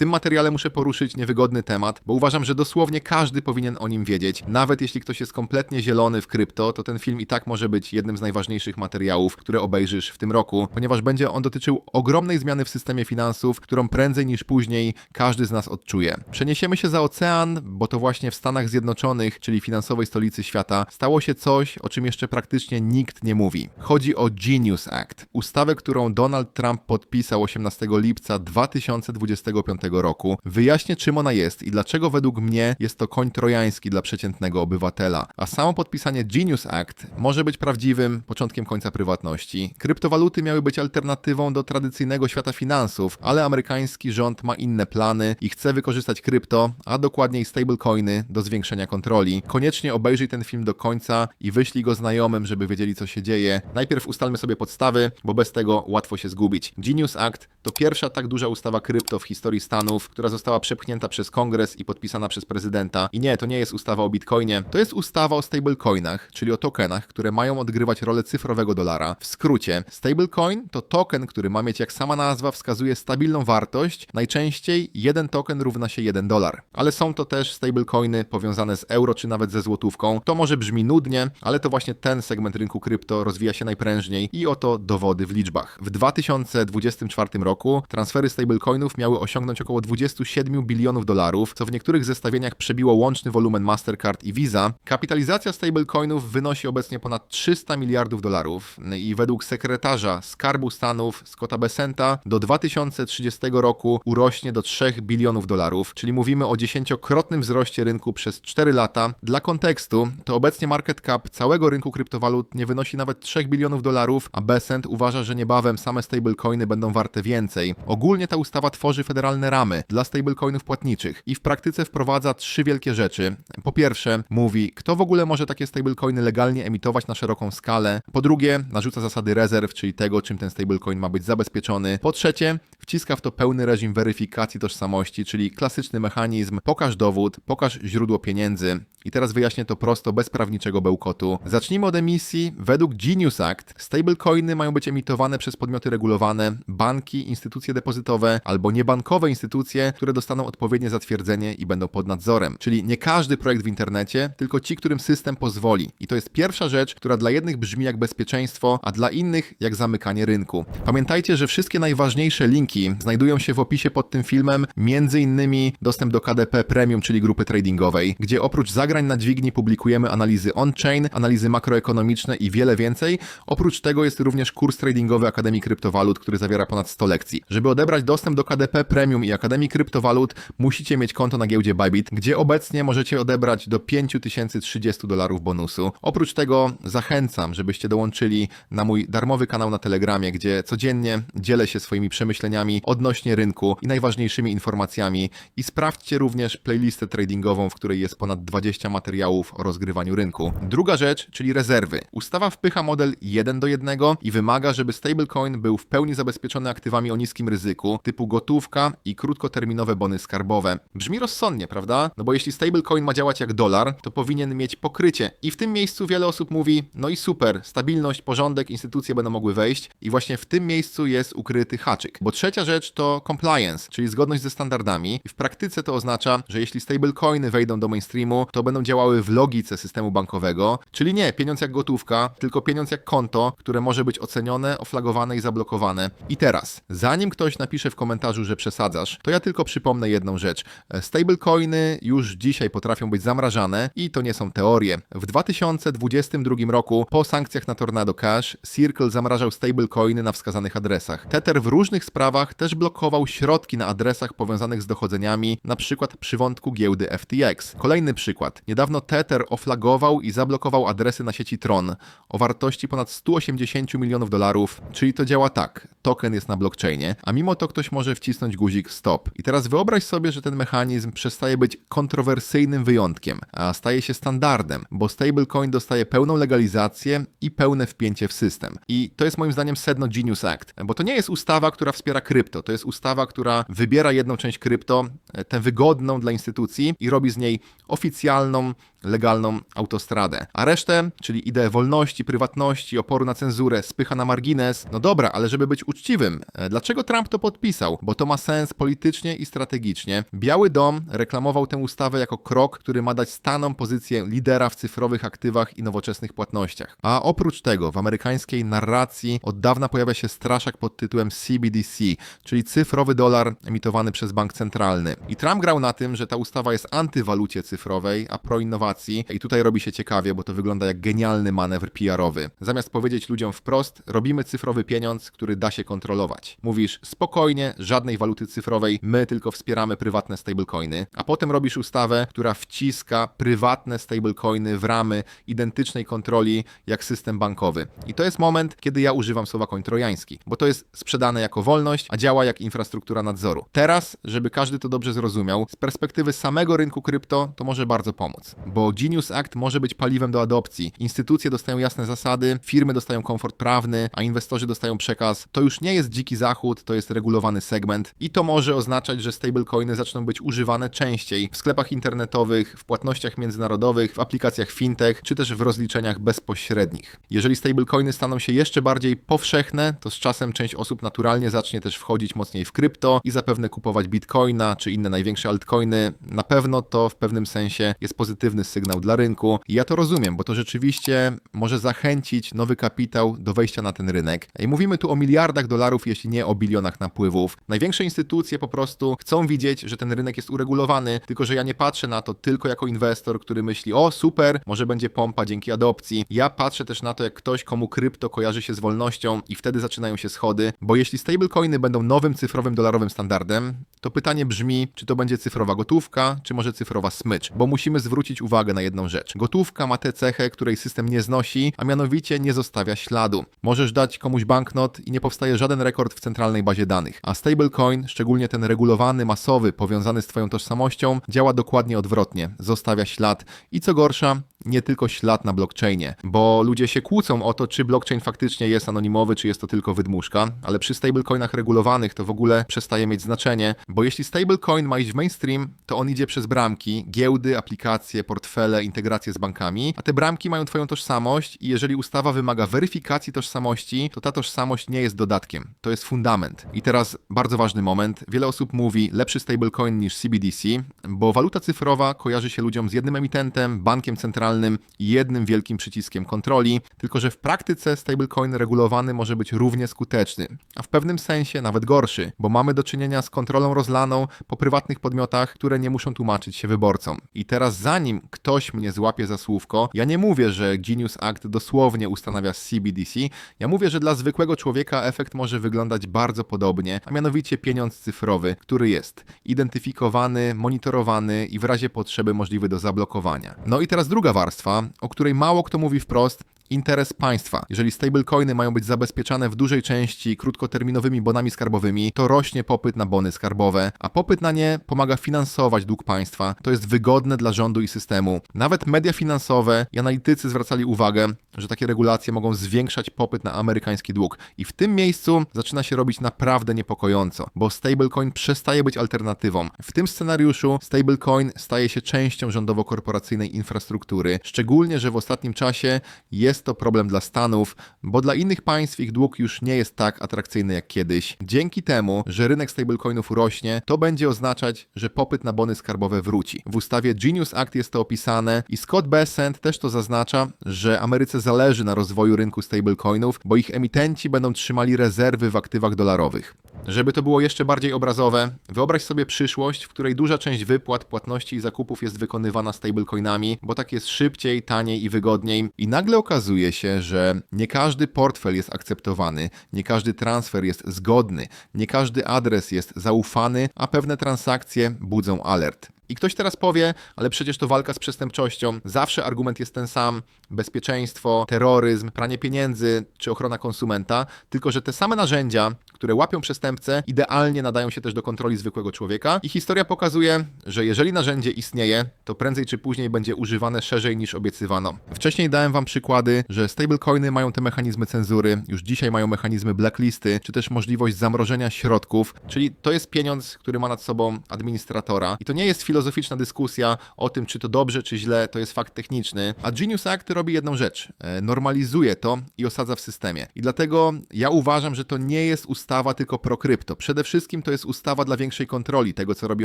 tym materiale muszę poruszyć niewygodny temat, bo uważam, że dosłownie każdy powinien o nim wiedzieć. Nawet jeśli ktoś jest kompletnie zielony w krypto, to ten film i tak może być jednym z najważniejszych materiałów, które obejrzysz w tym roku, ponieważ będzie on dotyczył ogromnej zmiany w systemie finansów, którą prędzej niż później każdy z nas odczuje. Przeniesiemy się za ocean, bo to właśnie w Stanach Zjednoczonych, czyli finansowej stolicy świata, stało się coś, o czym jeszcze praktycznie nikt nie mówi. Chodzi o Genius Act, ustawę, którą Donald Trump podpisał 18 lipca 2025 roku. Wyjaśnię, czym ona jest i dlaczego według mnie jest to koń trojański dla przeciętnego obywatela. A samo podpisanie Genius Act może być prawdziwym początkiem końca prywatności. Kryptowaluty miały być alternatywą do tradycyjnego świata finansów, ale amerykański rząd ma inne plany i chce wykorzystać krypto, a dokładniej stablecoiny do zwiększenia kontroli. Koniecznie obejrzyj ten film do końca i wyślij go znajomym, żeby wiedzieli co się dzieje. Najpierw ustalmy sobie podstawy, bo bez tego łatwo się zgubić. Genius Act to pierwsza tak duża ustawa krypto w historii Stanów, która została przepchnięta przez kongres i podpisana przez prezydenta. I nie, to nie jest ustawa o bitcoinie, to jest ustawa o stablecoinach, czyli o tokenach, które mają odgrywać rolę cyfrowego dolara. W skrócie, stablecoin to token, który ma mieć, jak sama nazwa wskazuje, stabilną wartość. Najczęściej jeden token równa się 1 dolar. Ale są to też stablecoiny powiązane z euro czy nawet ze złotówką. To może brzmi nudnie, ale to właśnie ten segment rynku krypto rozwija się najprężniej i oto dowody w liczbach. W 2024 roku transfery stablecoinów miały osiągnąć około 27 bilionów dolarów, co w niektórych zestawieniach przebiło łączny wolumen Mastercard i Visa. Kapitalizacja stablecoinów wynosi obecnie ponad 300 miliardów dolarów i według sekretarza Skarbu Stanów Scotta Besenta do 2030 roku urośnie do 3 bilionów dolarów, czyli mówimy o dziesięciokrotnym wzroście rynku przez 4 lata. Dla kontekstu, to obecnie market cap całego rynku kryptowalut nie wynosi nawet 3 bilionów dolarów, a Besant uważa, że niebawem same stablecoiny będą warte więcej. Ogólnie ta ustawa tworzy federalne ramy dla stablecoinów płatniczych i w praktyce wprowadza trzy wielkie rzeczy. Po pierwsze, mówi, kto w ogóle może takie stablecoiny legalnie emitować na szeroką skalę. Po drugie, narzuca zasady rezerw, czyli tego, czym ten stablecoin ma być zabezpieczony. Po trzecie, wciska w to pełny reżim weryfikacji tożsamości, czyli klasyczny mechanizm pokaż dowód, pokaż źródło pieniędzy. I teraz wyjaśnię to prosto, bez prawniczego bełkotu. Zacznijmy od emisji. Według Genius Act stablecoiny mają być emitowane przez podmioty regulowane, banki, instytucje depozytowe albo niebankowe instytucje, które dostaną odpowiednie zatwierdzenie i będą pod nadzorem. Czyli nie każdy projekt w internecie, tylko ci, którym system pozwoli. I to jest pierwsza rzecz, która dla jednych brzmi jak bezpieczeństwo, a dla innych jak zamykanie rynku. Pamiętajcie, że wszystkie najważniejsze linki znajdują się w opisie pod tym filmem, między innymi dostęp do KDP Premium, czyli grupy tradingowej, gdzie oprócz zagrań na dźwigni publikujemy analizy on-chain, analizy makroekonomiczne i wiele więcej. Oprócz tego jest również kurs tradingowy Akademii Kryptowalut, który zawiera ponad 100 lekcji. Żeby odebrać dostęp do KDP Premium i Akademii Kryptowalut, musicie mieć konto na giełdzie Bybit, gdzie obecnie możecie odebrać do 5030 dolarów bonusu. Oprócz tego zachęcam, żebyście dołączyli na mój darmowy kanał na Telegramie, gdzie codziennie dzielę się swoimi przemyśleniami odnośnie rynku i najważniejszymi informacjami i sprawdźcie również playlistę tradingową, w której jest ponad 20 materiałów o rozgrywaniu rynku. Druga rzecz, czyli rezerwy. Ustawa wpycha model 1 do 1 i wymaga, żeby stablecoin był w pełni zabezpieczony aktywami o niskim ryzyku, typu gotówka i krótkoterminowe bony skarbowe. Brzmi rozsądnie, prawda? No bo jeśli stablecoin ma działać jak dolar, to powinien mieć pokrycie. I w tym miejscu wiele osób mówi, no i super, stabilność, porządek, instytucje będą mogły wejść i właśnie w tym miejscu jest ukryty haczyk. Bo trzecia rzecz to compliance, czyli zgodność ze standardami. I w praktyce to oznacza, że jeśli stablecoiny wejdą do mainstreamu, to będą działały w logice systemu bankowego, czyli nie pieniądz jak gotówka, tylko pieniądz jak konto, które może być ocenione, oflagowane i zablokowane. I teraz, zanim ktoś napisze w komentarzu, że przesadzasz, to ja tylko przypomnę jedną rzecz. Stablecoiny już dzisiaj potrafią być zamrażane i to nie są teorie. W 2022 roku, po sankcjach na Tornado Cash, Circle zamrażał stablecoiny na wskazanych adresach. Tether w różnych sprawach też blokował środki na adresach powiązanych z dochodzeniami, na przykład przy wątku giełdy FTX. Kolejny przykład. Niedawno Tether oflagował i zablokował adresy na sieci Tron o wartości ponad 180 milionów dolarów, czyli to działa tak. Token jest na blockchainie, a mimo to ktoś może wcisnąć guzik stop. I teraz wyobraź sobie, że ten mechanizm przestaje być kontrowersyjnym wyjątkiem, a staje się standardem, bo stablecoin dostaje pełną legalizację i pełne wpięcie w system. I to jest moim zdaniem sedno Genius Act, bo to nie jest ustawa, która wspiera krypto, to jest ustawa, która wybiera jedną część krypto, tę wygodną dla instytucji i robi z niej oficjalną, normalną legalną autostradę. A resztę, czyli ideę wolności, prywatności, oporu na cenzurę, spycha na margines. No dobra, ale żeby być uczciwym, e, dlaczego Trump to podpisał? Bo to ma sens politycznie i strategicznie. Biały Dom reklamował tę ustawę jako krok, który ma dać Stanom pozycję lidera w cyfrowych aktywach i nowoczesnych płatnościach. A oprócz tego w amerykańskiej narracji od dawna pojawia się straszak pod tytułem CBDC, czyli cyfrowy dolar emitowany przez bank centralny. I Trump grał na tym, że ta ustawa jest antywalucie cyfrowej, a pro innowacji. I tutaj robi się ciekawie, bo to wygląda jak genialny manewr PR-owy. Zamiast powiedzieć ludziom wprost, robimy cyfrowy pieniądz, który da się kontrolować. Mówisz spokojnie, żadnej waluty cyfrowej, my tylko wspieramy prywatne stablecoiny, a potem robisz ustawę, która wciska prywatne stablecoiny w ramy identycznej kontroli jak system bankowy. I to jest moment, kiedy ja używam słowa koń trojański, bo to jest sprzedane jako wolność, a działa jak infrastruktura nadzoru. Teraz, żeby każdy to dobrze zrozumiał, z perspektywy samego rynku krypto to może bardzo pomóc, bo Genius Act może być paliwem do adopcji. Instytucje dostają jasne zasady, firmy dostają komfort prawny, a inwestorzy dostają przekaz. To już nie jest dziki zachód, to jest regulowany segment i to może oznaczać, że stablecoiny zaczną być używane częściej w sklepach internetowych, w płatnościach międzynarodowych, w aplikacjach fintech, czy też w rozliczeniach bezpośrednich. Jeżeli stablecoiny staną się jeszcze bardziej powszechne, to z czasem część osób naturalnie zacznie też wchodzić mocniej w krypto i zapewne kupować bitcoina czy inne największe altcoiny. Na pewno to w pewnym sensie jest pozytywny sygnał dla rynku. I ja to rozumiem, bo to rzeczywiście może zachęcić nowy kapitał do wejścia na ten rynek. I mówimy tu o miliardach dolarów, jeśli nie o bilionach napływów. Największe instytucje po prostu chcą widzieć, że ten rynek jest uregulowany, tylko że ja nie patrzę na to tylko jako inwestor, który myśli, o super, może będzie pompa dzięki adopcji. Ja patrzę też na to, jak ktoś, komu krypto kojarzy się z wolnością i wtedy zaczynają się schody, bo jeśli stablecoiny będą nowym cyfrowym dolarowym standardem, to pytanie brzmi, czy to będzie cyfrowa gotówka, czy może cyfrowa smycz, bo musimy zwrócić uwagę na jedną rzecz. Gotówka ma tę cechę, której system nie znosi, a mianowicie nie zostawia śladu. Możesz dać komuś banknot i nie powstaje żaden rekord w centralnej bazie danych, a stablecoin, szczególnie ten regulowany, masowy, powiązany z twoją tożsamością, działa dokładnie odwrotnie, zostawia ślad i co gorsza, nie tylko ślad na blockchainie, bo ludzie się kłócą o to, czy blockchain faktycznie jest anonimowy, czy jest to tylko wydmuszka, ale przy stablecoinach regulowanych to w ogóle przestaje mieć znaczenie, bo jeśli stablecoin ma iść w mainstream, to on idzie przez bramki, giełdy, aplikacje, portfele, integracje z bankami, a te bramki mają twoją tożsamość i jeżeli ustawa wymaga weryfikacji tożsamości, to ta tożsamość nie jest dodatkiem, to jest fundament. I teraz bardzo ważny moment, wiele osób mówi lepszy stablecoin niż CBDC, bo waluta cyfrowa kojarzy się ludziom z jednym emitentem, bankiem centralnym, jednym wielkim przyciskiem kontroli, tylko że w praktyce stablecoin regulowany może być równie skuteczny, a w pewnym sensie nawet gorszy, bo mamy do czynienia z kontrolą rozlaną po prywatnych podmiotach, które nie muszą tłumaczyć się wyborcom. I teraz zanim ktoś mnie złapie za słówko, ja nie mówię, że Genius Act dosłownie ustanawia CBDC, ja mówię, że dla zwykłego człowieka efekt może wyglądać bardzo podobnie, a mianowicie pieniądz cyfrowy, który jest identyfikowany, monitorowany i w razie potrzeby możliwy do zablokowania. No i teraz druga warstwa, o której mało kto mówi wprost, interes państwa. Jeżeli stablecoiny mają być zabezpieczane w dużej części krótkoterminowymi bonami skarbowymi, to rośnie popyt na bony skarbowe, a popyt na nie pomaga finansować dług państwa. To jest wygodne dla rządu i systemu. Nawet media finansowe i analitycy zwracali uwagę, że takie regulacje mogą zwiększać popyt na amerykański dług. I w tym miejscu zaczyna się robić naprawdę niepokojąco, bo stablecoin przestaje być alternatywą. W tym scenariuszu stablecoin staje się częścią rządowo-korporacyjnej infrastruktury, szczególnie, że w ostatnim czasie jest to problem dla Stanów, bo dla innych państw ich dług już nie jest tak atrakcyjny jak kiedyś. Dzięki temu, że rynek stablecoinów rośnie, to będzie oznaczać, że popyt na bony skarbowe wróci. W ustawie Genius Act jest to opisane i Scott Bessent też to zaznacza, że Ameryce zależy na rozwoju rynku stablecoinów, bo ich emitenci będą trzymali rezerwy w aktywach dolarowych. Żeby to było jeszcze bardziej obrazowe, wyobraź sobie przyszłość, w której duża część wypłat, płatności i zakupów jest wykonywana stablecoinami, bo tak jest szybciej, taniej i wygodniej. I nagle okazuje się, że nie każdy portfel jest akceptowany, nie każdy transfer jest zgodny, nie każdy adres jest zaufany, a pewne transakcje budzą alert. I ktoś teraz powie, ale przecież to walka z przestępczością. Zawsze argument jest ten sam: bezpieczeństwo, terroryzm, pranie pieniędzy czy ochrona konsumenta. Tylko, że te same narzędzia, które łapią przestępcę, idealnie nadają się też do kontroli zwykłego człowieka i historia pokazuje, że jeżeli narzędzie istnieje, to prędzej czy później będzie używane szerzej niż obiecywano. Wcześniej dałem wam przykłady, że stablecoiny mają te mechanizmy cenzury, już dzisiaj mają mechanizmy blacklisty, czy też możliwość zamrożenia środków, czyli to jest pieniądz, który ma nad sobą administratora. I to nie jest filozoficzna dyskusja o tym, czy to dobrze, czy źle, to jest fakt techniczny. A Genius Act robi jedną rzecz, e, normalizuje to i osadza w systemie. I dlatego ja uważam, że to nie jest ustawa tylko pro krypto. Przede wszystkim to jest ustawa dla większej kontroli tego, co robi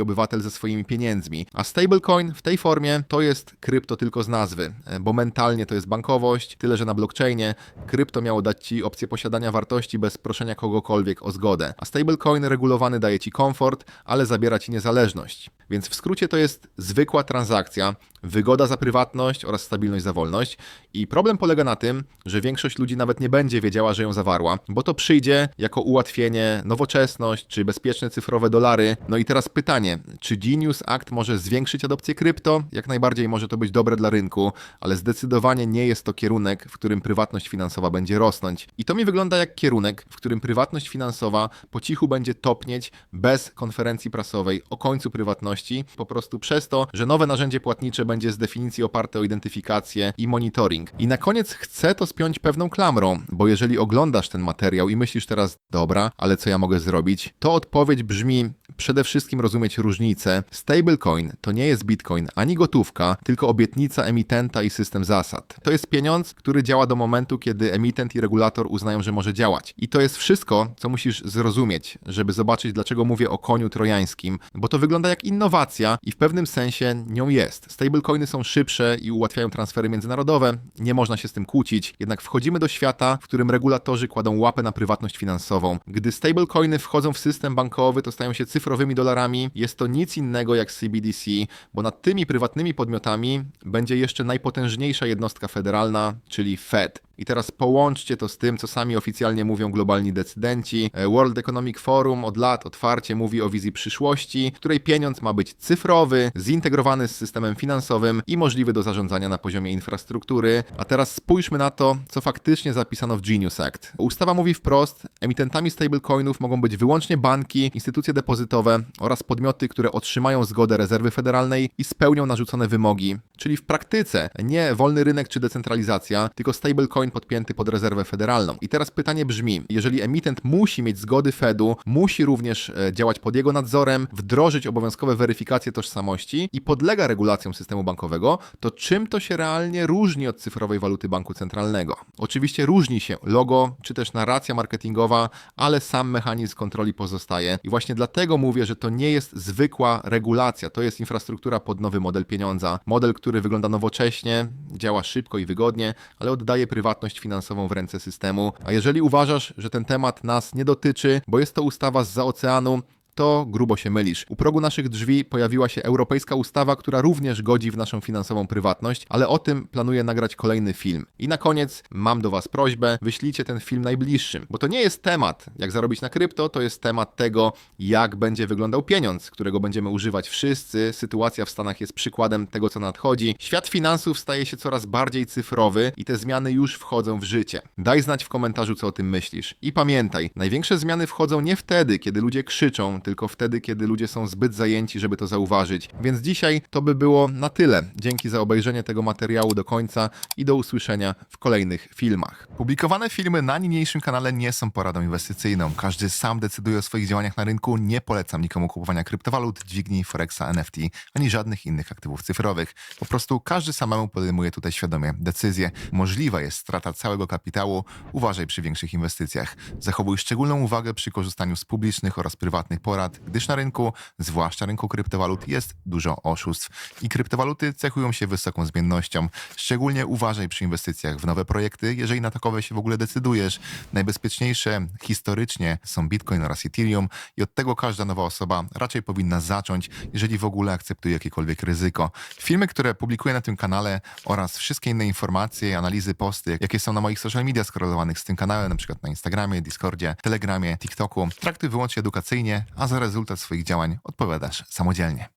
obywatel ze swoimi pieniędzmi. A stablecoin w tej formie to jest krypto tylko z nazwy, e, bo mentalnie to jest bankowość, tyle że na blockchainie krypto miało dać ci opcję posiadania wartości bez proszenia kogokolwiek o zgodę. A stablecoin regulowany daje ci komfort, ale zabiera ci niezależność. Więc w skrócie to jest zwykła transakcja, wygoda za prywatność oraz stabilność za wolność. I problem polega na tym, że większość ludzi nawet nie będzie wiedziała, że ją zawarła, bo to przyjdzie jako ułatwienie, nowoczesność czy bezpieczne cyfrowe dolary. No i teraz pytanie, czy Genius Act może zwiększyć adopcję krypto? Jak najbardziej może to być dobre dla rynku, ale zdecydowanie nie jest to kierunek, w którym prywatność finansowa będzie rosnąć. I to mi wygląda jak kierunek, w którym prywatność finansowa po cichu będzie topnieć bez konferencji prasowej o końcu prywatności, po prostu przez to, że nowe narzędzie płatnicze będzie z definicji oparte o identyfikację i monitoring. I na koniec chcę to spiąć pewną klamrą, bo jeżeli oglądasz ten materiał i myślisz teraz, dobra, ale co ja mogę zrobić, to odpowiedź brzmi przede wszystkim rozumieć różnicę. Stablecoin to nie jest bitcoin ani gotówka, tylko obietnica emitenta i system zasad. To jest pieniądz, który działa do momentu, kiedy emitent i regulator uznają, że może działać. I to jest wszystko, co musisz zrozumieć, żeby zobaczyć, dlaczego mówię o koniu trojańskim, bo to wygląda jak innowacja i w pewnym sensie nią jest. Stablecoiny są szybsze i ułatwiają transfery międzynarodowe, nie można się z tym kłócić, jednak wchodzimy do świata, w którym regulatorzy kładą łapę na prywatność finansową. Gdy stablecoiny wchodzą w system bankowy, to stają się cyfrowymi dolarami. Jest to nic innego jak CBDC, bo nad tymi prywatnymi podmiotami będzie jeszcze najpotężniejsza jednostka federalna, czyli Fed. I teraz połączcie to z tym, co sami oficjalnie mówią globalni decydenci. E, World Economic Forum od lat otwarcie mówi o wizji przyszłości, w której pieniądz ma być cyfrowy, zintegrowany z systemem finansowym i możliwy do zarządzania na poziomie infrastruktury. A teraz spójrzmy na to, co faktycznie zapisano w Genius Act. Ustawa mówi wprost, emitentami stablecoinów mogą być wyłącznie banki, instytucje depozytowe oraz podmioty, które otrzymają zgodę rezerwy federalnej i spełnią narzucone wymogi. Czyli w praktyce nie wolny rynek czy decentralizacja, tylko stablecoin podpięty pod rezerwę federalną. I teraz pytanie brzmi, jeżeli emitent musi mieć zgody Fedu, musi również e, działać pod jego nadzorem, wdrożyć obowiązkowe weryfikacje tożsamości i podlega regulacjom systemu bankowego, to czym to się realnie różni od cyfrowej waluty banku centralnego? Oczywiście różni się logo, czy też narracja marketingowa, ale sam mechanizm kontroli pozostaje. I właśnie dlatego mówię, że to nie jest zwykła regulacja, to jest infrastruktura pod nowy model pieniądza. Model, który wygląda nowocześnie, działa szybko i wygodnie, ale oddaje prywatność finansową w ręce systemu. A jeżeli uważasz, że ten temat nas nie dotyczy, bo jest to ustawa z za oceanu, to grubo się mylisz. U progu naszych drzwi pojawiła się europejska ustawa, która również godzi w naszą finansową prywatność, ale o tym planuję nagrać kolejny film. I na koniec mam do Was prośbę, wyślijcie ten film najbliższym, bo to nie jest temat, jak zarobić na krypto, to jest temat tego, jak będzie wyglądał pieniądz, którego będziemy używać wszyscy. Sytuacja w Stanach jest przykładem tego, co nadchodzi. Świat finansów staje się coraz bardziej cyfrowy i te zmiany już wchodzą w życie. Daj znać w komentarzu, co o tym myślisz. I pamiętaj, największe zmiany wchodzą nie wtedy, kiedy ludzie krzyczą, tylko wtedy, kiedy ludzie są zbyt zajęci, żeby to zauważyć. Więc dzisiaj to by było na tyle. Dzięki za obejrzenie tego materiału do końca i do usłyszenia w kolejnych filmach. Publikowane filmy na niniejszym kanale nie są poradą inwestycyjną. Każdy sam decyduje o swoich działaniach na rynku. Nie polecam nikomu kupowania kryptowalut, dźwigni, forexa, NFT, ani żadnych innych aktywów cyfrowych. Po prostu każdy samemu podejmuje tutaj świadomie decyzje. Możliwa jest strata całego kapitału. Uważaj przy większych inwestycjach. Zachowuj szczególną uwagę przy korzystaniu z publicznych oraz prywatnych porad, gdyż na rynku, zwłaszcza rynku kryptowalut, jest dużo oszustw. I kryptowaluty cechują się wysoką zmiennością. Szczególnie uważaj przy inwestycjach w nowe projekty, jeżeli na takowe się w ogóle decydujesz. Najbezpieczniejsze historycznie są Bitcoin oraz Ethereum i od tego każda nowa osoba raczej powinna zacząć, jeżeli w ogóle akceptuje jakiekolwiek ryzyko. Filmy, które publikuję na tym kanale oraz wszystkie inne informacje, analizy, posty, jakie są na moich social media skorelowanych z tym kanałem, na przykład na Instagramie, Discordzie, Telegramie, TikToku, traktuj wyłącznie edukacyjnie, a za rezultat swoich działań odpowiadasz samodzielnie.